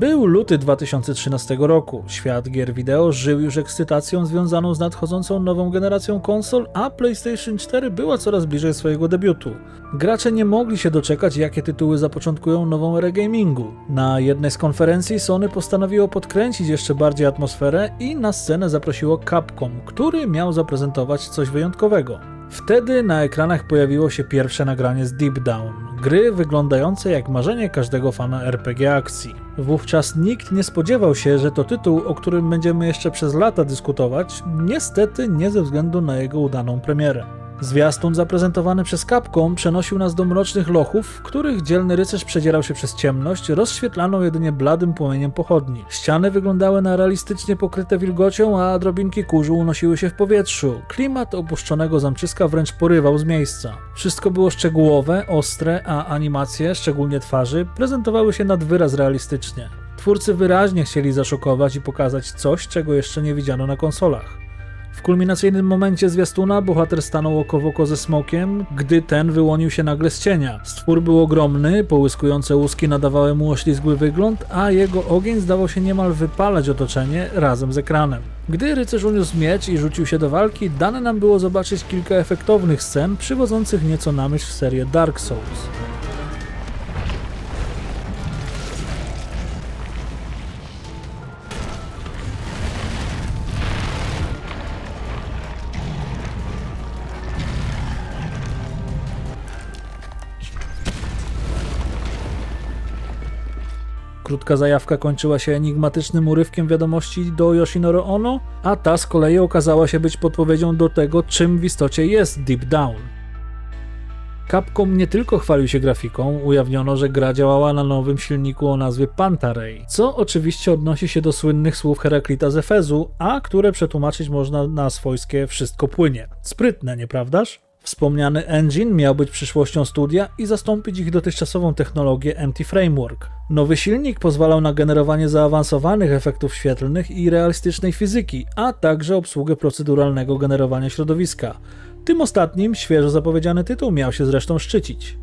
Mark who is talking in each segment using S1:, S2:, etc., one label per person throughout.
S1: Był luty 2013 roku. Świat gier wideo żył już ekscytacją związaną z nadchodzącą nową generacją konsol, a PlayStation 4 była coraz bliżej swojego debiutu. Gracze nie mogli się doczekać, jakie tytuły zapoczątkują nową erę gamingu. Na jednej z konferencji Sony postanowiło podkręcić jeszcze bardziej atmosferę i na scenę zaprosiło Capcom, który miał zaprezentować coś wyjątkowego. Wtedy na ekranach pojawiło się pierwsze nagranie z Deep Down, gry wyglądające jak marzenie każdego fana RPG akcji. Wówczas nikt nie spodziewał się, że to tytuł, o którym będziemy jeszcze przez lata dyskutować, niestety nie ze względu na jego udaną premierę. Zwiastun zaprezentowany przez Capcom przenosił nas do mrocznych lochów, w których dzielny rycerz przedzierał się przez ciemność, rozświetlaną jedynie bladym płomieniem pochodni. Ściany wyglądały na realistycznie pokryte wilgocią, a drobinki kurzu unosiły się w powietrzu. Klimat opuszczonego zamczyska wręcz porywał z miejsca. Wszystko było szczegółowe, ostre, a animacje, szczególnie twarzy, prezentowały się nad wyraz realistycznie. Twórcy wyraźnie chcieli zaszokować i pokazać coś, czego jeszcze nie widziano na konsolach. W kulminacyjnym momencie zwiastuna bohater stanął oko w oko ze smokiem, gdy ten wyłonił się nagle z cienia. Stwór był ogromny, połyskujące łuski nadawały mu oślizgły wygląd, a jego ogień zdawał się niemal wypalać otoczenie razem z ekranem. Gdy rycerz uniósł miecz i rzucił się do walki, dane nam było zobaczyć kilka efektownych scen, przywodzących nieco na myśl serię Dark Souls. Krótka zajawka kończyła się enigmatycznym urywkiem wiadomości do Yoshinoro Ono, a ta z kolei okazała się być podpowiedzią do tego, czym w istocie jest Deep Down. Capcom nie tylko chwalił się grafiką, ujawniono, że gra działała na nowym silniku o nazwie Pantaray, co oczywiście odnosi się do słynnych słów Heraklita z Efezu, a które przetłumaczyć można na swojskie wszystko płynie. Sprytne, nieprawdaż? Wspomniany engine miał być przyszłością studia i zastąpić ich dotychczasową technologię MT Framework. Nowy silnik pozwalał na generowanie zaawansowanych efektów świetlnych i realistycznej fizyki, a także obsługę proceduralnego generowania środowiska. Tym ostatnim świeżo zapowiedziany tytuł miał się zresztą szczycić.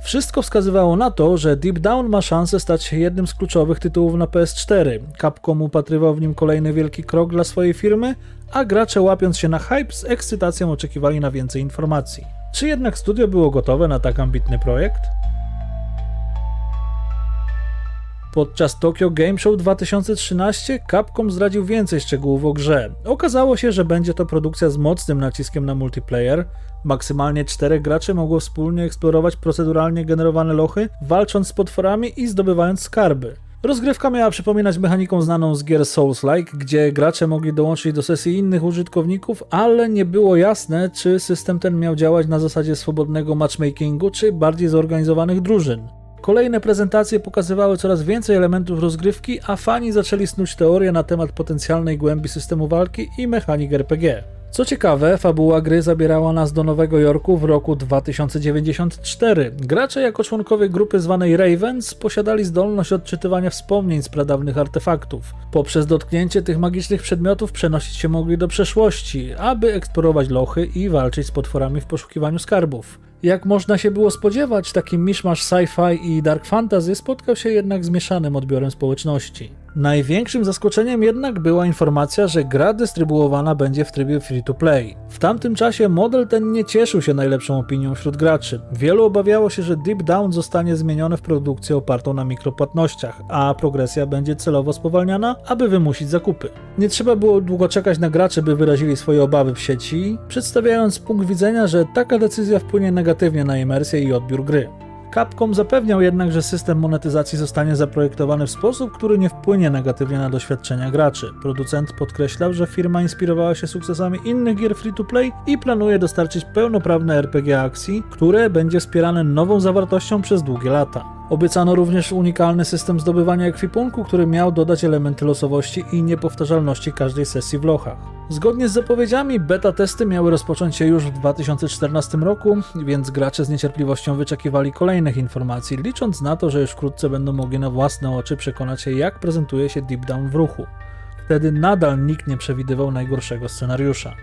S1: Wszystko wskazywało na to, że Deep Down ma szansę stać się jednym z kluczowych tytułów na PS4. Capcom upatrywał w nim kolejny wielki krok dla swojej firmy, a gracze łapiąc się na hype z ekscytacją oczekiwali na więcej informacji. Czy jednak studio było gotowe na tak ambitny projekt? Podczas Tokyo Game Show 2013 Capcom zdradził więcej szczegółów o grze. Okazało się, że będzie to produkcja z mocnym naciskiem na multiplayer. Maksymalnie czterech graczy mogło wspólnie eksplorować proceduralnie generowane lochy, walcząc z potworami i zdobywając skarby. Rozgrywka miała przypominać mechaniką znaną z gier Souls-like, gdzie gracze mogli dołączyć do sesji innych użytkowników, ale nie było jasne, czy system ten miał działać na zasadzie swobodnego matchmakingu, czy bardziej zorganizowanych drużyn. Kolejne prezentacje pokazywały coraz więcej elementów rozgrywki, a fani zaczęli snuć teorie na temat potencjalnej głębi systemu walki i mechanik RPG. Co ciekawe, fabuła gry zabierała nas do Nowego Jorku w roku 2094. Gracze jako członkowie grupy zwanej Ravens posiadali zdolność odczytywania wspomnień z pradawnych artefaktów. Poprzez dotknięcie tych magicznych przedmiotów przenosić się mogli do przeszłości, aby eksplorować lochy i walczyć z potworami w poszukiwaniu skarbów. Jak można się było spodziewać, taki miszmasz sci-fi i dark fantasy spotkał się jednak z mieszanym odbiorem społeczności. Największym zaskoczeniem jednak była informacja, że gra dystrybuowana będzie w trybie free-to-play. W tamtym czasie model ten nie cieszył się najlepszą opinią wśród graczy. Wielu obawiało się, że Deep Down zostanie zmienione w produkcję opartą na mikropłatnościach, a progresja będzie celowo spowalniana, aby wymusić zakupy. Nie trzeba było długo czekać na graczy, by wyrazili swoje obawy w sieci, przedstawiając punkt widzenia, że taka decyzja wpłynie negatywnie na imersję i odbiór gry. Capcom zapewniał jednak, że system monetyzacji zostanie zaprojektowany w sposób, który nie wpłynie negatywnie na doświadczenia graczy. Producent podkreślał, że firma inspirowała się sukcesami innych gier free-to-play i planuje dostarczyć pełnoprawne RPG akcji, które będzie wspierane nową zawartością przez długie lata. Obiecano również unikalny system zdobywania ekwipunku, który miał dodać elementy losowości i niepowtarzalności każdej sesji w lochach. Zgodnie z zapowiedziami, beta testy miały rozpocząć się już w 2014 roku, więc gracze z niecierpliwością wyczekiwali kolejnych informacji, licząc na to, że już wkrótce będą mogli na własne oczy przekonać się, jak prezentuje się Deep Down w ruchu. Wtedy nadal nikt nie przewidywał najgorszego scenariusza.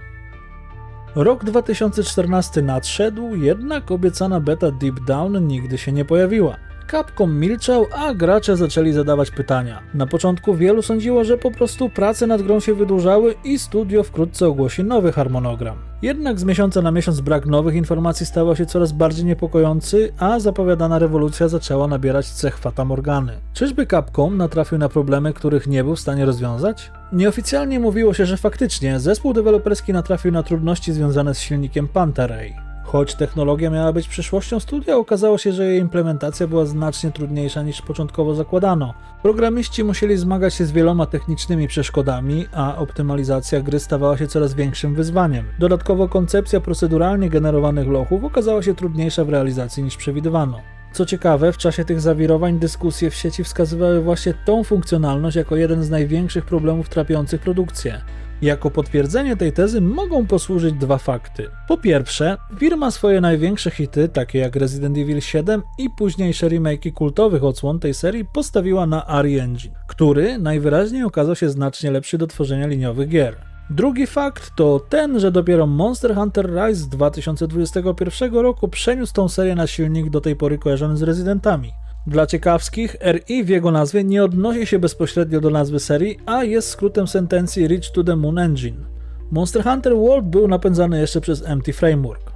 S1: Rok 2014 nadszedł, jednak obiecana beta Deep Down nigdy się nie pojawiła. Capcom milczał, a gracze zaczęli zadawać pytania. Na początku wielu sądziło, że po prostu prace nad grą się wydłużały i studio wkrótce ogłosi nowy harmonogram. Jednak z miesiąca na miesiąc brak nowych informacji stawał się coraz bardziej niepokojący, a zapowiadana rewolucja zaczęła nabierać cech Fata Morgany. Czyżby Capcom natrafił na problemy, których nie był w stanie rozwiązać? Nieoficjalnie mówiło się, że faktycznie zespół deweloperski natrafił na trudności związane z silnikiem Panta Ray. Choć technologia miała być przyszłością studia, okazało się, że jej implementacja była znacznie trudniejsza niż początkowo zakładano. Programiści musieli zmagać się z wieloma technicznymi przeszkodami, a optymalizacja gry stawała się coraz większym wyzwaniem. Dodatkowo koncepcja proceduralnie generowanych lochów okazała się trudniejsza w realizacji niż przewidywano. Co ciekawe, w czasie tych zawirowań dyskusje w sieci wskazywały właśnie tą funkcjonalność jako jeden z największych problemów trapiących produkcję. Jako potwierdzenie tej tezy mogą posłużyć dwa fakty. Po pierwsze, firma swoje największe hity, takie jak Resident Evil 7 i późniejsze remake'i kultowych odsłon tej serii, postawiła na ARI Engine, który najwyraźniej okazał się znacznie lepszy do tworzenia liniowych gier. Drugi fakt to ten, że dopiero Monster Hunter Rise z 2021 roku przeniósł tą serię na silnik do tej pory kojarzony z Residentami. Dla ciekawskich, RI w jego nazwie nie odnosi się bezpośrednio do nazwy serii, a jest skrótem sentencji Reach to the Moon Engine. Monster Hunter World był napędzany jeszcze przez MT Framework.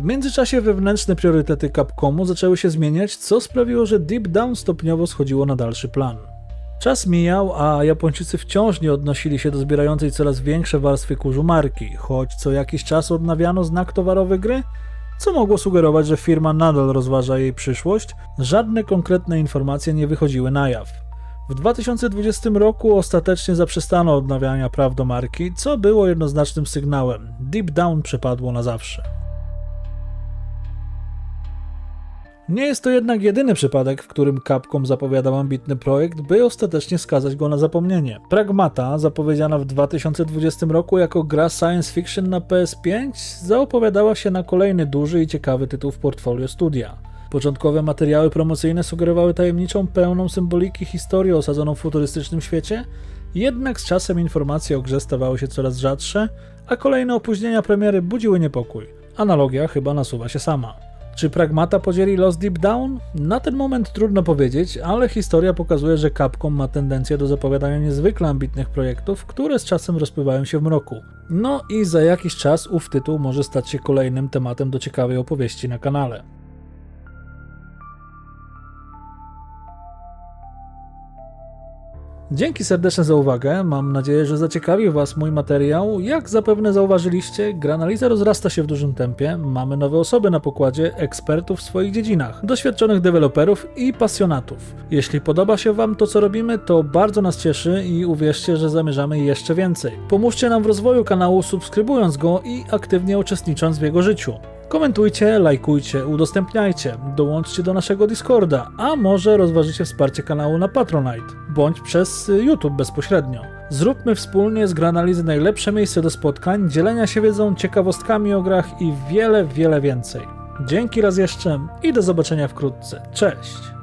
S1: W międzyczasie wewnętrzne priorytety Capcomu zaczęły się zmieniać, co sprawiło, że Deep Down stopniowo schodziło na dalszy plan. Czas mijał, a Japończycy wciąż nie odnosili się do zbierającej coraz większe warstwy kurzu marki, choć co jakiś czas odnawiano znak towarowy gry, co mogło sugerować, że firma nadal rozważa jej przyszłość, żadne konkretne informacje nie wychodziły na jaw. W 2020 roku ostatecznie zaprzestano odnawiania praw do marki, co było jednoznacznym sygnałem. Deep Down przepadło na zawsze. Nie jest to jednak jedyny przypadek, w którym Capcom zapowiadał ambitny projekt, by ostatecznie skazać go na zapomnienie. Pragmata, zapowiedziana w 2020 roku jako gra science fiction na PS5, zaopowiadała się na kolejny duży i ciekawy tytuł w portfolio studia. Początkowe materiały promocyjne sugerowały tajemniczą, pełną symboliki historię osadzoną w futurystycznym świecie, jednak z czasem informacje o grze stawały się coraz rzadsze, a kolejne opóźnienia premiery budziły niepokój. Analogia chyba nasuwa się sama. Czy Pragmata podzieli los Deep Down? Na ten moment trudno powiedzieć, ale historia pokazuje, że Capcom ma tendencję do zapowiadania niezwykle ambitnych projektów, które z czasem rozpływają się w mroku. No i za jakiś czas ów tytuł może stać się kolejnym tematem do ciekawej opowieści na kanale. Dzięki serdeczne za uwagę. Mam nadzieję, że zaciekawił Was mój materiał. Jak zapewne zauważyliście, granaliza rozrasta się w dużym tempie. Mamy nowe osoby na pokładzie, ekspertów w swoich dziedzinach, doświadczonych deweloperów i pasjonatów. Jeśli podoba się Wam to, co robimy, to bardzo nas cieszy i uwierzcie, że zamierzamy jeszcze więcej. Pomóżcie nam w rozwoju kanału, subskrybując go i aktywnie uczestnicząc w jego życiu. Komentujcie, lajkujcie, udostępniajcie, dołączcie do naszego Discorda, a może rozważycie wsparcie kanału na Patronite, bądź przez YouTube bezpośrednio. Zróbmy wspólnie z Granalizy najlepsze miejsce do spotkań, dzielenia się wiedzą, ciekawostkami o grach i wiele, wiele więcej. Dzięki raz jeszcze i do zobaczenia wkrótce. Cześć!